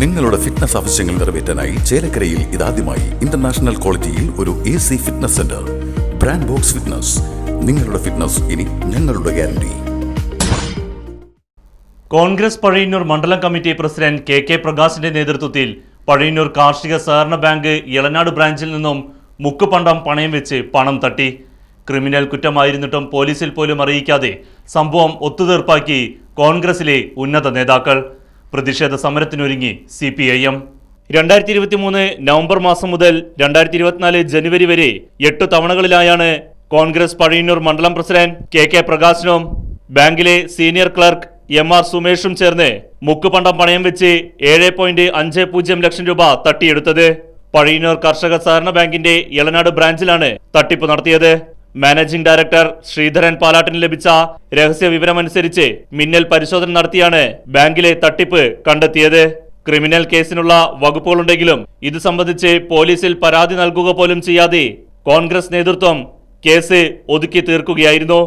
നിങ്ങളുടെ ഫിറ്റ്നസ് ആവശ്യങ്ങൾ നിറവേറ്റാനായി ചേലക്കരയിൽ ഇതാദ്യമായി ഇന്റർനാഷണൽ ക്വാളിറ്റിയിൽ ഒരു A C fitness centre brand box fitness നിങ്ങളുടെ ഫിറ്റ്നസ് ഇനി ഞങ്ങളുടെ ഗ്യാരണ്ടി കോൺഗ്രസ് പഴയന്നൂർ മണ്ഡലം കമ്മിറ്റി പ്രസിഡന്റ് കെ കെ പ്രകാശിന്റെ നേതൃത്വത്തിൽ പഴയന്നൂർ കാർഷിക സഹകരണ ബാങ്ക് ഇളനാട് ബ്രാഞ്ചിൽ നിന്നും മുക്കുപണ്ടം പണയം വെച്ച് പണം തട്ടി. ക്രിമിനൽ കുറ്റമായിരുന്നിട്ടും പോലീസിൽ പോലും അറിയിക്കാതെ സംഭവം ഒത്തുതീർപ്പാക്കി കോൺഗ്രസിലെ ഉന്നത നേതാക്കൾ. പ്രതിഷേധ സമരത്തിനൊരുങ്ങി സി പി ഐ എം. രണ്ടായിരത്തി ഇരുപത്തി മൂന്ന് നവംബർ മാസം മുതൽ രണ്ടായിരത്തി ഇരുപത്തിനാല് ജനുവരി വരെ എട്ട് തവണകളിലായാണ് കോൺഗ്രസ് പഴയന്നൂർ മണ്ഡലം പ്രസിഡന്റ് കെ കെ പ്രകാശനും ബാങ്കിലെ സീനിയർ ക്ലർക്ക് എം ആർ സുമേഷും ചേർന്ന് മുക്കുപണ്ടം പണയം വെച്ച് ഏഴ് പോയിന്റ് അഞ്ച് പൂജ്യം ലക്ഷം രൂപ തട്ടിയെടുത്തത്. പഴയന്നൂർ കർഷക സഹകരണ ബാങ്കിന്റെ ഇളനാട് ബ്രാഞ്ചിലാണ് തട്ടിപ്പ് നടത്തിയത്. മാനേജിംഗ് ഡയറക്ടർ ശ്രീധരൻ പാലാട്ടിന് ലഭിച്ച രഹസ്യ വിവരമനുസരിച്ച് മിന്നൽ പരിശോധന നടത്തിയാണ് ബാങ്കിലെ തട്ടിപ്പ് കണ്ടെത്തിയത്. ക്രിമിനൽ കേസിനുള്ള വകുപ്പുകളുണ്ടെങ്കിലും ഇത് സംബന്ധിച്ച് പോലീസിൽ പരാതി നൽകുക പോലും ചെയ്യാതെ കോൺഗ്രസ് നേതൃത്വം കേസ് ഒതുക്കി തീർക്കുകയായിരുന്നു.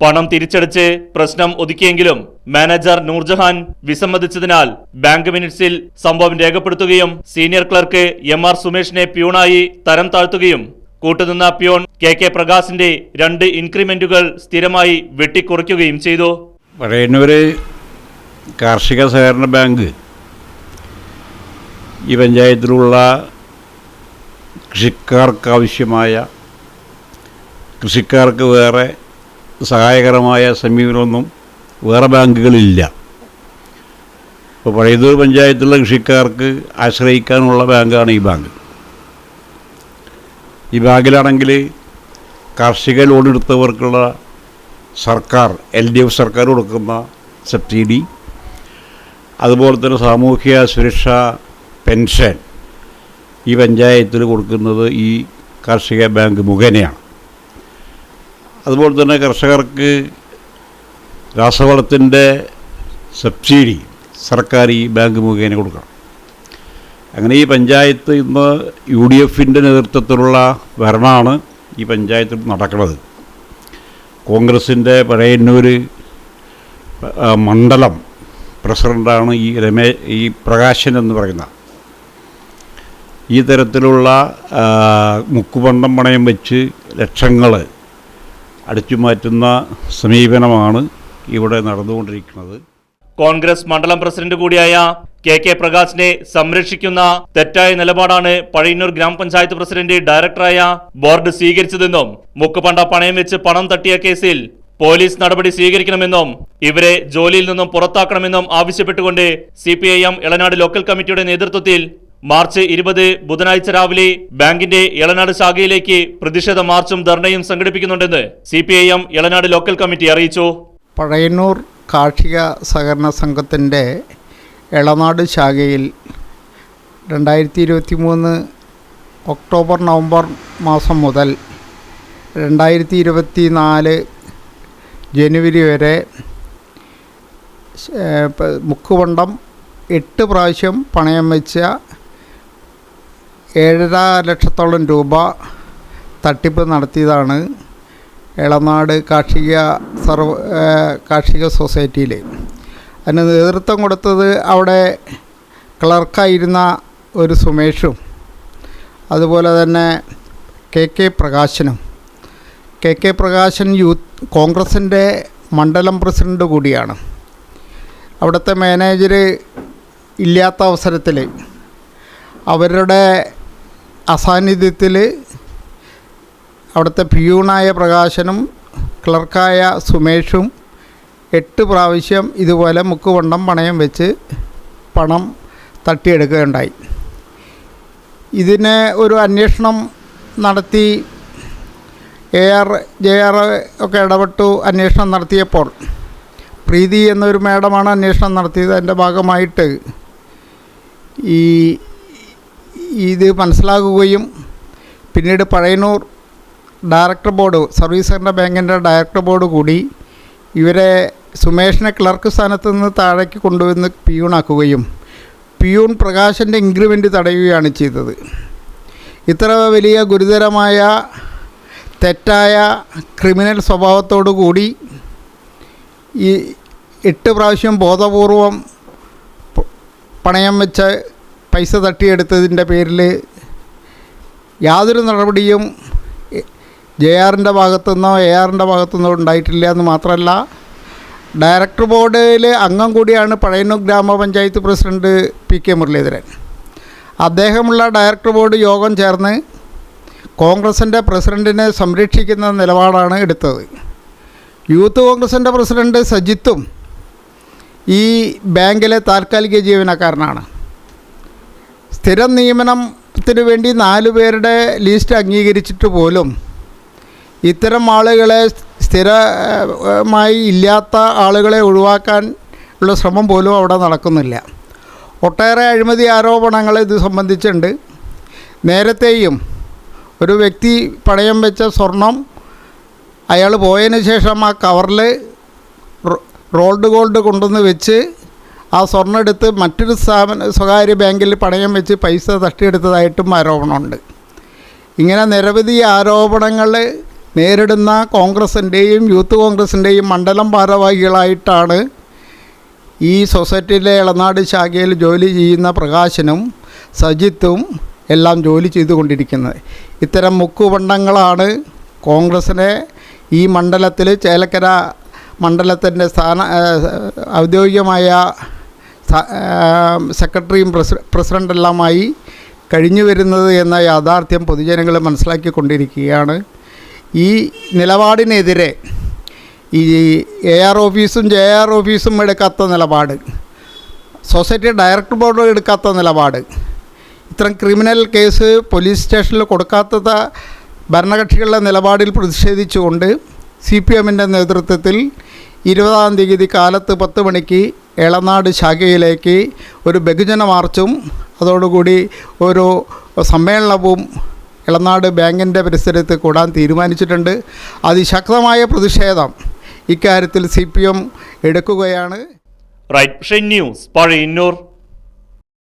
പണം തിരിച്ചടിച്ച് പ്രശ്നം ഒതുക്കിയെങ്കിലും മാനേജർ നൂർജഹാൻ വിസമ്മതിച്ചതിനാൽ ബാങ്ക് മിനിറ്റ്സിൽ സംഭവം രേഖപ്പെടുത്തുകയും സീനിയർ ക്ലർക്ക് എം ആർ സുമേഷിനെ പ്യൂണായി തരം താഴ്ത്തുകയും കൂട്ടുനിന്ന പിയോൺ കെ കെ പ്രകാശിന്റെ രണ്ട് ഇൻക്രിമെന്റുകൾ സ്ഥിരമായി വെട്ടിക്കുറയ്ക്കുകയും ചെയ്തു. പഴയന്നൂർ കാർഷിക സഹകരണ ബാങ്ക് ഈ പഞ്ചായത്തിലുള്ള കൃഷിക്കാർക്കാവശ്യമായ കൃഷിക്കാർക്ക് വേറെ സഹായകരമായ സമീപനമൊന്നും വേറെ ബാങ്കുകളില്ല. ഇപ്പോൾ പഴയതൂർ പഞ്ചായത്തിലുള്ള കൃഷിക്കാർക്ക് ആശ്രയിക്കാനുള്ള ബാങ്കാണ് ഈ ബാങ്ക്. ഈ ബാങ്കിലാണെങ്കിൽ കാർഷിക ലോൺ എടുത്തവർക്കുള്ള സർക്കാർ എൽ ഡി എഫ് സർക്കാർ കൊടുക്കുന്ന സബ്സിഡി അതുപോലെ തന്നെ സാമൂഹ്യ സുരക്ഷാ പെൻഷൻ ഈ പഞ്ചായത്തിൽ കൊടുക്കുന്നത് ഈ കാർഷിക ബാങ്ക് മുഖേനയാണ്. അതുപോലെ തന്നെ കർഷകർക്ക് രാസവളത്തിന്റെ സബ്സിഡി സർക്കാർ ഈ ബാങ്ക് മുഖേന കൊടുക്കണം. അങ്ങനെ ഈ പഞ്ചായത്ത് ഇന്ന് യു ഡി എഫിന്റെ നേതൃത്വത്തിലുള്ള ഭരണമാണ് ഈ പഞ്ചായത്തിൽ നടക്കുന്നത്. കോൺഗ്രസിന്റെ പഴയന്നൂർ മണ്ഡലം പ്രസിഡന്റാണ് ഈ രമേ ഈ പ്രകാശൻ എന്ന് പറയുന്ന. ഈ തരത്തിലുള്ള മുക്കുപണ്ടം പണയം വെച്ച് ലക്ഷങ്ങൾ അടിച്ചു മാറ്റുന്ന സമീപനമാണ് ഇവിടെ നടന്നുകൊണ്ടിരിക്കുന്നത്. കോൺഗ്രസ് മണ്ഡലം പ്രസിഡന്റ് കൂടിയായ കെ കെ പ്രകാശിനെ സംരക്ഷിക്കുന്ന തെറ്റായ നിലപാടാണ് പഴയന്നൂർ ഗ്രാമപഞ്ചായത്ത് പ്രസിഡന്റ് ഡയറക്ടറായ ബോർഡ് സ്വീകരിച്ചതെന്നും മുക്കുപണ്ട പണയം വെച്ച് പണം തട്ടിയ കേസിൽ പോലീസ് നടപടി സ്വീകരിക്കണമെന്നും ഇവരെ ജോലിയിൽ നിന്നും പുറത്താക്കണമെന്നും ആവശ്യപ്പെട്ടുകൊണ്ട് C P I M Elanad local കമ്മിറ്റിയുടെ നേതൃത്വത്തിൽ മാർച്ച് ഇരുപത് ബുധനാഴ്ച രാവിലെ ബാങ്കിന്റെ ഇളനാട് ശാഖയിലേക്ക് പ്രതിഷേധ മാർച്ചും ധർണയും സംഘടിപ്പിക്കുന്നുണ്ടെന്ന് C P I M Elanad local committee അറിയിച്ചു. പഴയന്നൂർ കാർഷിക സഹകരണ സംഘത്തിന്റെ എളനാട് ശാഖയിൽ രണ്ടായിരത്തി ഇരുപത്തി മൂന്ന് ഒക്ടോബർ നവംബർ മാസം മുതൽ രണ്ടായിരത്തി ഇരുപത്തി നാല് ജനുവരി വരെ മുക്കുവണ്ടം എട്ട് പ്രാവശ്യം പണയം വെച്ച ഏഴര ലക്ഷത്തോളം രൂപ തട്ടിപ്പ് നടത്തിയതാണ് എളനാട് കാർഷിക സർവ കാർഷിക സൊസൈറ്റിയിൽ അതിന് നേതൃത്വം കൊടുത്തത് അവിടെ ക്ലർക്കായിരുന്ന ഒരു സുമേഷും അതുപോലെ തന്നെ കെ കെ പ്രകാശനും. കെ കെ പ്രകാശൻ യൂത്ത് കോൺഗ്രസിന്റെ മണ്ഡലം പ്രസിഡന്റ് കൂടിയാണ്. അവിടുത്തെ മാനേജർ ഇല്ലാത്ത അവസരത്തിൽ അവരുടെ അസാന്നിധ്യത്തിൽ അവിടുത്തെ പിയൂണായ പ്രകാശനും ക്ലർക്കായ സുമേഷും എട്ട് പ്രാവശ്യം ഇതുപോലെ മുക്കുവണ്ണം പണയം വെച്ച് പണം തട്ടിയെടുക്കുകയുണ്ടായി. ഇതിന് ഒരു അന്വേഷണം നടത്തി എ ആർ ജെ ആർ ഒക്കെ ഇടപെട്ടു അന്വേഷണം നടത്തിയപ്പോൾ പ്രീതി എന്നൊരു മേഡമാണ് അന്വേഷണം നടത്തിയത്. അതിന്റെ ഭാഗമായിട്ട് ഈ ഇത് മനസ്സിലാക്കുകയും പിന്നീട് Pazhayannur director board service centre ബാങ്കിന്റെ ഡയറക്ടർ ബോർഡ് കൂടി ഇവരെ സുമേഷിനെ ക്ലർക്ക് സ്ഥാനത്ത് നിന്ന് താഴേക്ക് കൊണ്ടുവന്ന് പിയൂണാക്കുകയും പിയൂൺ പ്രകാശന്റെ ഇൻക്രിമെന്റ് തടയുകയാണ് ചെയ്തത്. ഇത്ര വലിയ ഗുരുതരമായ തെറ്റായ ക്രിമിനൽ സ്വഭാവത്തോടു കൂടി ഈ എട്ട് പ്രാവശ്യം ബോധപൂർവം പണയം വെച്ച് പൈസ തട്ടിയെടുത്തതിന്റെ പേരിൽ യാതൊരു നടപടിയും ജെ ആറിന്റെ ഭാഗത്തുനിന്നോ എ ആറിന്റെ ഭാഗത്തുനിന്നോ ഉണ്ടായിട്ടില്ല എന്ന് മാത്രമല്ല ഡയറക്ടർ ബോർഡിൽ അംഗം കൂടിയാണ് Pazhayannur gramapanchayat president P K Muraleedharan. അദ്ദേഹമുള്ള director board യോഗം ചേർന്ന് കോൺഗ്രസിന്റെ പ്രസിഡന്റിനെ സംരക്ഷിക്കുന്ന നിലപാടാണ് എടുത്തത്. യൂത്ത് കോൺഗ്രസിന്റെ പ്രസിഡന്റ് സജിത്തും ഈ ബാങ്കിലെ താൽക്കാലിക ജീവനക്കാരനാണ്. സ്ഥിരം നിയമനത്തിന് വേണ്ടി നാല് പേരുടെ ലിസ്റ്റ് അംഗീകരിച്ചിട്ട് പോലും ഇത്തരം ആളുകളെ സ്ഥിരമായി ഇല്ലാത്ത ആളുകളെ ഒഴിവാക്കാൻ ഉള്ള ശ്രമം പോലും അവിടെ നടക്കുന്നില്ല. ഒട്ടേറെ അഴിമതി ആരോപണങ്ങൾ ഇത് സംബന്ധിച്ചുണ്ട് നേരത്തെയും ഒരു വ്യക്തി പണയം വെച്ച സ്വർണം അയാൾ പോയതിന് ശേഷം ആ കവറിൽ റോൾഡ് ഗോൾഡ് കൊണ്ടുവന്ന് വെച്ച് ആ സ്വർണം എടുത്ത് മറ്റൊരു സ്ഥാപന സ്വകാര്യ ബാങ്കിൽ പണയം വെച്ച് പൈസ തട്ടിയെടുത്തതായിട്ടും ആരോപണമുണ്ട്. ഇങ്ങനെ നിരവധി ആരോപണങ്ങൾ നേരിടുന്ന കോൺഗ്രസിന്റെയും യൂത്ത് കോൺഗ്രസിന്റെയും മണ്ഡലം ഭാരവാഹികളായിട്ടാണ് ഈ സൊസൈറ്റിയിലെ ഇളനാട് ശാഖയിൽ ജോലി ചെയ്യുന്ന പ്രകാശനും സജിത്തും എല്ലാം ജോലി ചെയ്തുകൊണ്ടിരിക്കുന്നത്. ഇത്തരം മുക്കുപണ്ടങ്ങളാണ് കോൺഗ്രസിനെ ഈ മണ്ഡലത്തിൽ ചേലക്കര മണ്ഡലത്തിന്റെ സ്ഥാന ഔദ്യോഗികമായ സെക്രട്ടറിയും പ്രസി പ്രസിഡന്റെല്ലാമായി കഴിഞ്ഞു വരുന്നത് എന്ന യാഥാർത്ഥ്യം പൊതുജനങ്ങൾ മനസ്സിലാക്കിക്കൊണ്ടിരിക്കുകയാണ്. ഈ നിലപാടിനെതിരെ ഈ എ ആർ ഓഫീസും ജെ ആർ ഓഫീസും എടുക്കാത്ത നിലപാട് സൊസൈറ്റി ഡയറക്ടർ ബോർഡ് എടുക്കാത്ത നിലപാട് ഇത്തരം ക്രിമിനൽ കേസ് പോലീസ് സ്റ്റേഷനിൽ കൊടുക്കാത്തത് ഭരണകക്ഷികളുടെ നിലപാടിൽ പ്രതിഷേധിച്ചുകൊണ്ട് സി പി എമ്മിന്റെ നേതൃത്വത്തിൽ ഇരുപതാം തീയതി കാലത്ത് പത്ത് മണിക്ക് എളനാട് ശാഖയിലേക്ക് ഒരു ബഹുജന മാർച്ചും അതോടുകൂടി ഒരു സമ്മേളനവും ഇളനാട് ബാങ്കിന്റെ പരിസരത്ത് കൂടാൻ തീരുമാനിച്ചിട്ടുണ്ട്. അതിശക്തമായ പ്രതിഷേധം ഇക്കാര്യത്തിൽ സി പി എം എടുക്കുകയാണ്. Right news Pazhayannur